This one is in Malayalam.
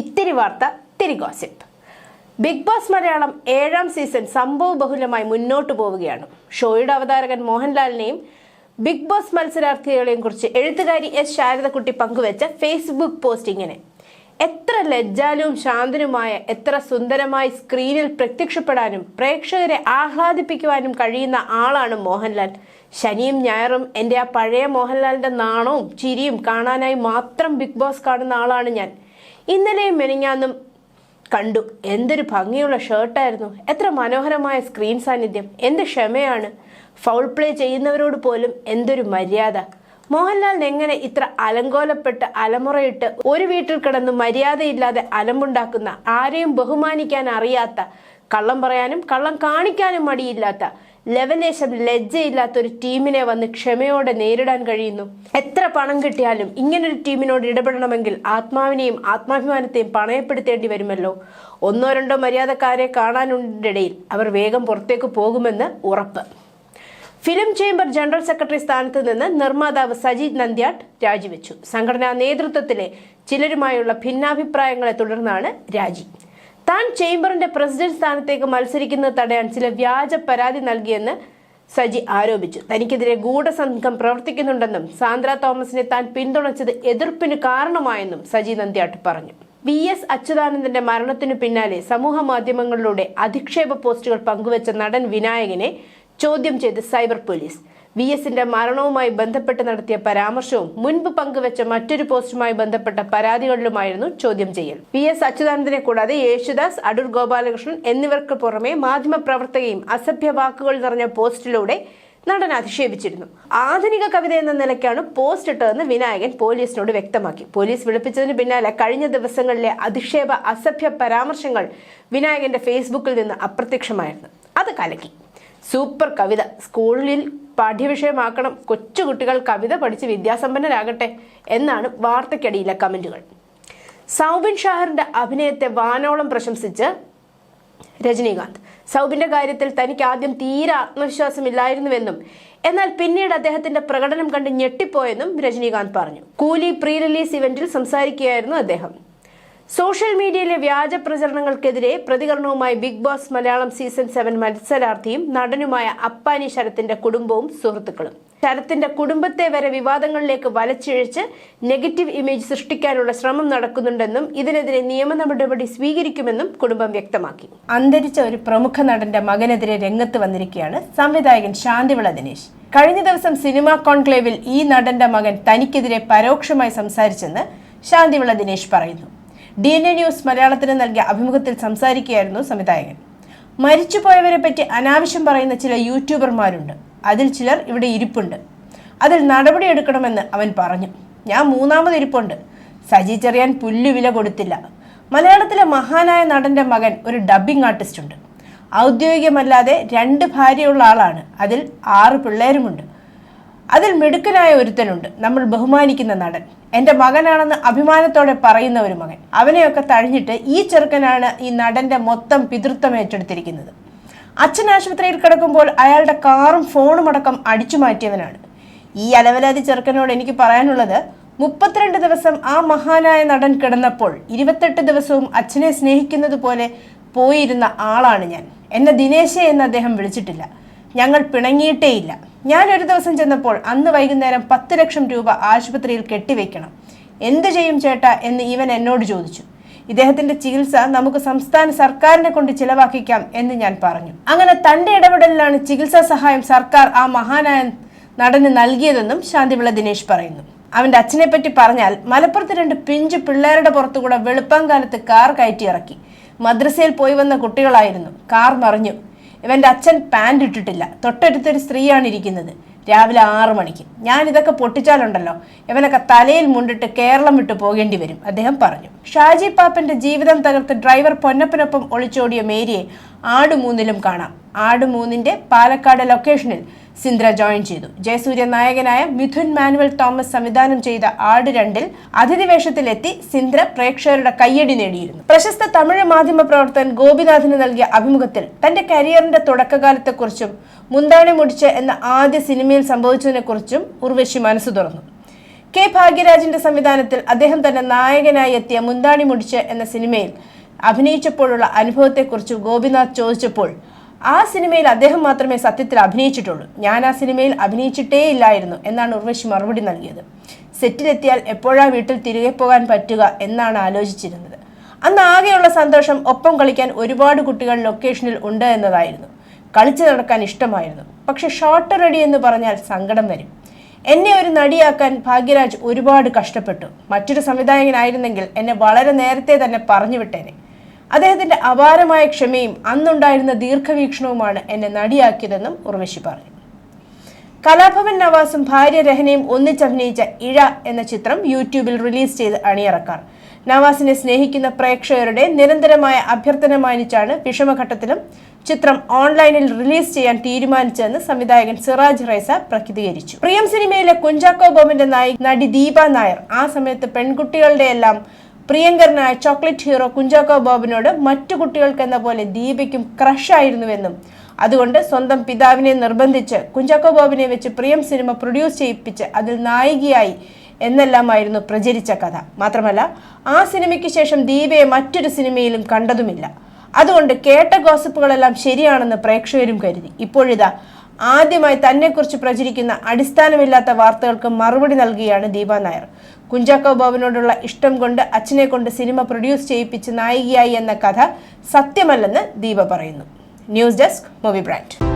ഇത്തിരി വാർത്ത തിരി ഗോസിപ്പ് ബിഗ് ബോസ് മലയാളം ഏഴാം സീസൺ സംഭവ ബഹുലമായി മുന്നോട്ട് പോവുകയാണ്. ഷോയുടെ അവതാരകൻ മോഹൻലാലിനെയും ബിഗ് ബോസ് മത്സരാർത്ഥികളെയും കുറിച്ച് എഴുത്തുകാരി എസ് ശാരദക്കുട്ടി പങ്കുവച്ച ഫേസ്ബുക്ക് പോസ്റ്റ് ഇങ്ങനെ എത്ര ലജ്ജാലും ശാന്തനുമായ എത്ര സുന്ദരമായി സ്ക്രീനിൽ പ്രത്യക്ഷപ്പെടാനും പ്രേക്ഷകരെ ആഹ്ലാദിപ്പിക്കുവാനും കഴിയുന്ന ആളാണ് മോഹൻലാൽ. ശനിയും ഞായറും എന്റെ ആ പഴയ മോഹൻലാലിന്റെ നാണവും ചിരിയും കാണാനായി മാത്രം ബിഗ് ബോസ് കാണുന്ന ആളാണ് ഞാൻ. ഇന്നലെയും മെനിങ്ങാന്നും കണ്ടു. എന്തൊരു ഭംഗിയുള്ള ഷർട്ടായിരുന്നു എത്ര മനോഹരമായ സ്ക്രീൻ സാന്നിധ്യം. എന്ത് ക്ഷമയാണ്. ഫൗൾ പ്ലേ ചെയ്യുന്നവരോട് പോലും എന്തൊരു മര്യാദ. മോഹൻലാലിന് എങ്ങനെ ഇത്ര അലങ്കോലപ്പെട്ട് അലമുറയിട്ട് ഒരു വീട്ടിൽ കിടന്ന് മര്യാദയില്ലാതെ അലമ്പുണ്ടാക്കുന്ന ആരെയും ബഹുമാനിക്കാൻ അറിയാത്ത കള്ളം പറയാനും കള്ളം കാണിക്കാനും മടിയില്ലാത്ത ലെവലേശം ലജ്ജയില്ലാത്ത ഒരു ടീമിനെ വന്ന് ക്ഷമയോടെ നേരിടാൻ കഴിയുന്നു. എത്ര പണം കിട്ടിയാലും ഇങ്ങനൊരു ടീമിനോട് ഇടപെടണമെങ്കിൽ ആത്മാവിനെയും ആത്മാഭിമാനത്തെയും പണയപ്പെടുത്തേണ്ടി വരുമല്ലോ. ഒന്നോ രണ്ടോ മര്യാദക്കാരെ കാണാനുണ്ടിടയിൽ അവർ വേഗം പുറത്തേക്ക് പോകുമെന്ന് ഉറപ്പ്. ഫിലിം ചേംബർ ജനറൽ സെക്രട്ടറി സ്ഥാനത്ത് നിന്ന് നിർമ്മാതാവ് സജീദ് നന്ദ്യാട്ട് രാജിവെച്ചു. സംഘടനാ നേതൃത്വത്തിലെ ചിലരുമായുള്ള ഭിന്നാഭിപ്രായങ്ങളെ തുടർന്നാണ് രാജി. താൻ ചേംബറിന്റെ പ്രസിഡന്റ് സ്ഥാനത്തേക്ക് മത്സരിക്കുന്നത് തടയാൻ ചില വ്യാജ പരാതി നൽകിയെന്ന് സജി ആരോപിച്ചു. തനിക്കെതിരെ ഗൂഢസംഘം പ്രവർത്തിക്കുന്നുണ്ടെന്നും സാന്ദ്ര തോമസിനെ താൻ പിന്തുണച്ചത് എതിർപ്പിന് കാരണമായെന്നും സജി നന്ദ്യാട്ട് പറഞ്ഞു. വി എസ് അച്യുതാനന്ദന്റെ മരണത്തിനു പിന്നാലെ സമൂഹ മാധ്യമങ്ങളിലൂടെ അധിക്ഷേപ പോസ്റ്റുകൾ പങ്കുവച്ച നടൻ വിനായകനെ ചോദ്യം ചെയ്ത് സൈബർ പോലീസ്. വി എസിന്റെ മരണവുമായി ബന്ധപ്പെട്ട് നടത്തിയ പരാമർശവും മുൻപ് പങ്കുവച്ച മറ്റൊരു പോസ്റ്റുമായി ബന്ധപ്പെട്ട പരാതികളിലുമായിരുന്നു ചോദ്യം ചെയ്യൽ. വി എസ് അച്യുതാനന്ദനെ കൂടാതെ യേശുദാസ് അടൂർ ഗോപാലകൃഷ്ണൻ എന്നിവർക്ക് പുറമെ മാധ്യമപ്രവർത്തകയും അസഭ്യ വാക്കുകൾ നിറഞ്ഞ പോസ്റ്റിലൂടെ നടൻ അധിക്ഷേപിച്ചിരുന്നു. ആധുനിക കവിത എന്ന നിലയ്ക്കാണ് പോസ്റ്റ് ഇട്ടതെന്ന് വിനായകൻ പോലീസിനോട് വ്യക്തമാക്കി. പോലീസ് വിളിപ്പിച്ചതിന് പിന്നാലെ കഴിഞ്ഞ ദിവസങ്ങളിലെ അധിക്ഷേപ അസഭ്യ പരാമർശങ്ങൾ വിനായകന്റെ ഫേസ്ബുക്കിൽ നിന്ന് അപ്രത്യക്ഷമായിരുന്നു. അത് കലക്കി. സൂപ്പർ കവിത സ്കൂളിൽ പാഠ്യവിഷയമാക്കണം. കൊച്ചുകുട്ടികൾ കവിത പഠിച്ച് വിദ്യാസമ്പന്നരാകട്ടെ എന്നാണ് വാർത്തയ്ക്കടിയിലെ കമന്റുകൾ. സൗബിൻ ഷാഹറിന്റെ അഭിനയത്തെ വാനോളം പ്രശംസിച്ച് രജനീകാന്ത്. സൗബിന്റെ കാര്യത്തിൽ തനിക്ക് ആദ്യം തീരെ ആത്മവിശ്വാസമില്ലായിരുന്നുവെന്നും എന്നാൽ പിന്നീട് അദ്ദേഹത്തിന്റെ പ്രകടനം കണ്ട് ഞെട്ടിപ്പോയെന്നും രജനീകാന്ത് പറഞ്ഞു. കൂലി പ്രീ റിലീസ് ഇവന്റിൽ സംസാരിക്കുകയായിരുന്നു അദ്ദേഹം. സോഷ്യൽ മീഡിയയിലെ വ്യാജ പ്രചരണങ്ങൾക്കെതിരെ പ്രതികരണവുമായി big boss Malayalam season seven മത്സരാർത്ഥിയും നടനുമായ അപ്പാനി ശരത്തിന്റെ കുടുംബവും സുഹൃത്തുക്കളും. ശരത്തിന്റെ കുടുംബത്തെ വരെ വിവാദങ്ങളിലേക്ക് വലച്ചിഴച്ച് നെഗറ്റീവ് ഇമേജ് സൃഷ്ടിക്കാനുള്ള ശ്രമം നടക്കുന്നുണ്ടെന്നും ഇതിനെതിരെ നിയമ നടപടി സ്വീകരിക്കുമെന്നും കുടുംബം വ്യക്തമാക്കി. അന്തരിച്ച ഒരു പ്രമുഖ നടന്റെ മകനെതിരെ രംഗത്ത് വന്നിരിക്കുകയാണ് സംവിധായകൻ ശാന്തിവിള ദിനേശ്. കഴിഞ്ഞ ദിവസം സിനിമാ കോൺക്ലേവിൽ ഈ നടന്റെ മകൻ തനിക്കെതിരെ പരോക്ഷമായി സംസാരിച്ചെന്ന് ശാന്തിവിള ദിനേശ് പറയുന്നു. ഡി എൻ എ ന്യൂസ് മലയാളത്തിന് നൽകിയ അഭിമുഖത്തിൽ സംസാരിക്കുകയായിരുന്നു സംവിധായകൻ. മരിച്ചുപോയവരെ പറ്റി അനാവശ്യം പറയുന്ന ചില യൂട്യൂബർമാരുണ്ട്. അതിൽ ചിലർ ഇവിടെ ഇരിപ്പുണ്ട്. അതിൽ നടപടിയെടുക്കണമെന്ന് അവൻ പറഞ്ഞു. ഞാൻ മൂന്നാമത് ഇരിപ്പുണ്ട്. സജി ചെറിയാൻ പുല്ലുവില കൊടുത്തില്ല. മലയാളത്തിലെ മഹാനായ നടന്റെ മകൻ ഒരു ഡബ്ബിംഗ് ആർട്ടിസ്റ്റ് ഉണ്ട് ഔദ്യോഗികമല്ലാതെ രണ്ട് ഭാര്യയുള്ള ആളാണ്. അതിൽ ആറ് പിള്ളേരുമുണ്ട്. അതിൽ മിടുക്കനായ ഒരുത്തനുണ്ട്. നമ്മൾ ബഹുമാനിക്കുന്ന നടൻ. എന്റെ മകനാണെന്ന് അഭിമാനത്തോടെ പറയുന്ന ഒരു മകൻ. അവനെയൊക്കെ തഴഞ്ഞിട്ട് ഈ ചെറുക്കനാണ് ഈ നടന്റെ മൊത്തം പിതൃത്വം ഏറ്റെടുത്തിരിക്കുന്നത്. അച്ഛൻ ആശുപത്രിയിൽ കിടക്കുമ്പോൾ അയാളുടെ കാറും ഫോണും അടക്കം അടിച്ചു മാറ്റിയവനാണ്. ഈ അലവലാതി ചെറുക്കനോട് എനിക്ക് പറയാനുള്ളത് മുപ്പത്തിരണ്ട് ദിവസം ആ മഹാനായ നടൻ കിടന്നപ്പോൾ ഇരുപത്തെട്ട് ദിവസവും അച്ഛനെ സ്നേഹിക്കുന്നത് പോലെ പോയിരുന്ന ആളാണ് ഞാൻ. എന്നെ ദിനേശ എന്ന് അദ്ദേഹം വിളിച്ചിട്ടില്ല. ഞങ്ങൾ പിണങ്ങിയിട്ടേയില്ല. ഞാൻ ഒരു ദിവസം ചെന്നപ്പോൾ അന്ന് വൈകുന്നേരം പത്ത് ലക്ഷം രൂപ ആശുപത്രിയിൽ കെട്ടിവെക്കണം. എന്ത് ചെയ്യും ചേട്ടാ എന്ന് ഇവൻ എന്നോട് ചോദിച്ചു. ഇദ്ദേഹത്തിന്റെ ചികിത്സ നമുക്ക് സംസ്ഥാന സർക്കാരിനെ കൊണ്ട് ചിലവാക്കിക്കാം എന്ന് ഞാൻ പറഞ്ഞു. അങ്ങനെ തന്റെ ഇടപെടലിലാണ് ചികിത്സാ സഹായം സർക്കാർ ആ മഹാനായ നടന് നൽകിയതെന്നും ശാന്തിവിള ദിനേശ് പറയുന്നു. അവന്റെ അച്ഛനെ പറ്റി പറഞ്ഞാൽ മലപ്പുറത്ത് രണ്ട് പിഞ്ചു പിള്ളേരുടെ പുറത്തുകൂടെ വെളുപ്പാങ്കാലത്ത് കാർ കയറ്റി ഇറക്കി. മദ്രസയിൽ പോയി വന്ന കുട്ടികളായിരുന്നു. കാർ മറിഞ്ഞു. ഇവന്റെ അച്ഛൻ പാന്റ് ഇട്ടിട്ടില്ല. തൊട്ടടുത്തൊരു സ്ത്രീയാണ് ഇരിക്കുന്നത്. രാവിലെ ആറു മണിക്ക്. ഞാൻ ഇതൊക്കെ പൊട്ടിച്ചാലുണ്ടല്ലോ. ഇവനൊക്കെ തലയിൽ മുണ്ടിട്ട് കേരളം വിട്ട് പോകേണ്ടി വരും. അദ്ദേഹം പറഞ്ഞു. ഷാജി പാപ്പന്റെ ജീവിതം തകർത്ത് ഡ്രൈവർ പൊന്നപ്പനൊപ്പം ഒളിച്ചോടിയ മേരിയെ ആടുമൂന്നിലും കാണാം. ആടുമൂന്നിന്റെ പാലക്കാട് ലൊക്കേഷനിൽ സിന്ദ്ര ജോയിൻ ചെയ്തു. ജയസൂര്യ നായകനായ മിഥുൻ മാനുവൽ തോമസ് സംവിധാനം ചെയ്ത ആട് രണ്ടിൽ അതിഥിവേഷത്തിലെത്തി സിന്ദ്ര പ്രേക്ഷകരുടെ കയ്യടി നേടിയിരുന്നു. പ്രശസ്ത തമിഴ് മാധ്യമ പ്രവർത്തകൻ ഗോപിനാഥിന് നൽകിയ അഭിമുഖത്തിൽ തന്റെ കരിയറിന്റെ തുടക്കകാലത്തെക്കുറിച്ചും മുന്താണി മുടിച്ച് എന്ന ആദ്യ സിനിമയിൽ സംഭവിച്ചതിനെക്കുറിച്ചും ഉർവശി മനസ്സ് തുറന്നു. കെ ഭാഗ്യരാജിന്റെ സംവിധാനത്തിൽ അദ്ദേഹം തന്നെ നായകനായി എത്തിയ മുന്താണി മുടിച്ച് എന്ന സിനിമയിൽ അഭിനയിച്ചപ്പോഴുള്ള അനുഭവത്തെക്കുറിച്ച് ഗോപിനാഥ് ചോദിച്ചപ്പോൾ ആ സിനിമയിൽ അദ്ദേഹം മാത്രമേ സത്യത്തിൽ അഭിനയിച്ചിട്ടുള്ളൂ. ഞാൻ ആ സിനിമയിൽ അഭിനയിച്ചിട്ടേ ഇല്ലായിരുന്നു എന്നാണ് ഉർവശി മറുപടി നൽകിയത്. സെറ്റിലെത്തിയാൽ എപ്പോഴാ വീട്ടിൽ തിരികെ പോകാൻ പറ്റുക എന്നാണ് ആലോചിച്ചിരുന്നത്. അന്ന് ആകെയുള്ള സന്തോഷം ഒപ്പം കളിക്കാൻ ഒരുപാട് കുട്ടികൾ ലൊക്കേഷനിൽ ഉണ്ട് എന്നതായിരുന്നു. കളിച്ചു നടക്കാൻ ഇഷ്ടമായിരുന്നു. പക്ഷെ ഷോർട്ട് റെഡി എന്ന് പറഞ്ഞാൽ സങ്കടം വരും. എന്നെ ഒരു നടിയാക്കാൻ ഭാഗ്യരാജ് ഒരുപാട് കഷ്ടപ്പെട്ടു. മറ്റൊരു സംവിധായകനായിരുന്നെങ്കിൽ എന്നെ വളരെ നേരത്തെ തന്നെ പറഞ്ഞു വിട്ടേനെ. അദ്ദേഹത്തിന്റെ അപാരമായ ക്ഷമയും അന്നുണ്ടായിരുന്ന ദീർഘവീക്ഷണവുമാണ് എന്നെ നടിയാക്കിയതെന്നും ഉർവശി പറഞ്ഞു. കലാഭവൻ നവാസും ഭാര്യ രഹനയും ഒന്നിച്ചഭിനയിച്ച ഇഴ എന്ന ചിത്രം യൂട്യൂബിൽ റിലീസ് ചെയ്ത് അണിയറക്കാർ. നവാസിനെ സ്നേഹിക്കുന്ന പ്രേക്ഷകരുടെ നിരന്തരമായ അഭ്യർത്ഥന മാനിച്ചാണ് വിഷമഘട്ടത്തിലും ചിത്രം ഓൺലൈനിൽ റിലീസ് ചെയ്യാൻ തീരുമാനിച്ചതെന്ന് സംവിധായകൻ സിറാജ് റൈസ പ്രതികരിച്ചു പ്രിയം സിനിമയിലെ കുഞ്ചാക്കോ ബോമിന്റെ നായി നടി ദീപ നായർ ആ സമയത്ത് പെൺകുട്ടികളുടെ എല്ലാം പ്രിയങ്കരനായ ചോക്ലേറ്റ് ഹീറോ കുഞ്ചാക്കോ ബോബിനോട് മറ്റു കുട്ടികൾക്കെന്ന പോലെ ദീപയ്ക്കും ക്രഷായിരുന്നുവെന്നും അതുകൊണ്ട് സ്വന്തം പിതാവിനെ നിർബന്ധിച്ച് കുഞ്ചാക്കോ ബോബിനെ വെച്ച് പ്രിയം സിനിമ പ്രൊഡ്യൂസ് ചെയ്യിപ്പിച്ച് അതിൽ നായികയായി എന്നെല്ലാമായിരുന്നു പ്രചരിച്ച കഥ. മാത്രമല്ല ആ സിനിമയ്ക്ക് ശേഷം ദീപയെ മറ്റൊരു സിനിമയിലും കണ്ടതുമില്ല. അതുകൊണ്ട് കേട്ട ഗോസിപ്പുകളെല്ലാം ശരിയാണെന്ന് പ്രേക്ഷകരും കരുതി. ഇപ്പോഴിതാ ആദ്യമായി തന്നെക്കുറിച്ച് പ്രചരിക്കുന്ന അടിസ്ഥാനമില്ലാത്ത വാർത്തകൾക്ക് മറുപടി നൽകുകയാണ് ദീപ നായർ. കുഞ്ചാക്കോ ബോബനോടുള്ള ഇഷ്ടം കൊണ്ട് അച്ഛനെ കൊണ്ട് സിനിമ പ്രൊഡ്യൂസ് ചെയ്യിപ്പിച്ച് നായികയായി എന്ന കഥ സത്യമല്ലെന്ന് ദീപ പറയുന്നു. News desk movie brand